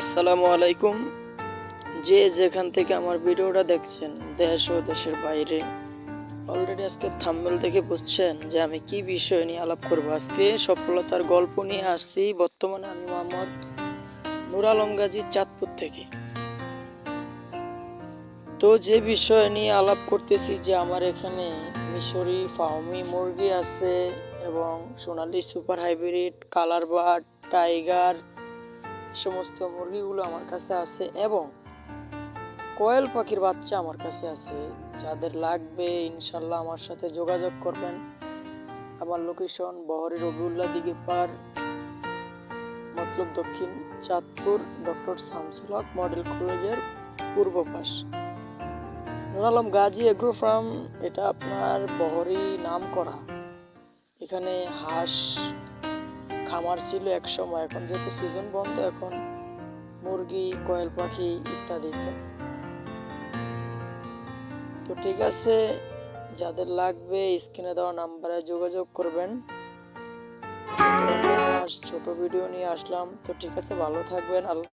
আসসালামু আলাইকুম। যে যেখান থেকে আমার ভিডিওটা দেখছেন, দেশ ও দেশের বাইরে অলরেডি আজকে থাম্বেল দেখে বুঝছেন যে আমি কি বিষয় নিয়ে আলাপ করব। আজকে সফলতার গল্প নিয়ে আসছি, বর্তমানে আমি মোহাম্মদ নুর আলম গাজী চাঁদপুর থেকে। তো যে বিষয় নিয়ে আলাপ করতেছি যে আমার এখানে মিশরি ফাউমি মুরগি আছে এবং সোনালি super hybrid, colour bird, tiger সমস্ত মুরগিগুলো আমার কাছে আছে এবং কোয়েল পাখির বাচ্চা আমার কাছে আছে। যাদের লাগবে, ইনশাল্লাহ আমার সাথে যোগাযোগ করবেন। আমার লোকেশন বহরের রবিউল্লাহ দিঘির পার, মতলব দক্ষিণ চাঁদপুর, ডক্টর শামসুল হক মডেল কলেজের পূর্ব পাশ। আলম গাজী এগ্রো ফার্ম, এটা আপনার বহরি নাম করা এখানে হাঁস খামার ছিল এক সময়, এখন যেহেতু সিজন বন্ধ, এখন মুরগি, কয়েল পাখি ইত্যাদি। তো ঠিক আছে, যাদের লাগবে স্ক্রিনে দেওয়া নাম্বারে যোগাযোগ করবেন ছোট ভিডিও নিয়ে আসলাম, তো ঠিক আছে, ভালো থাকবেন, আল্লাহ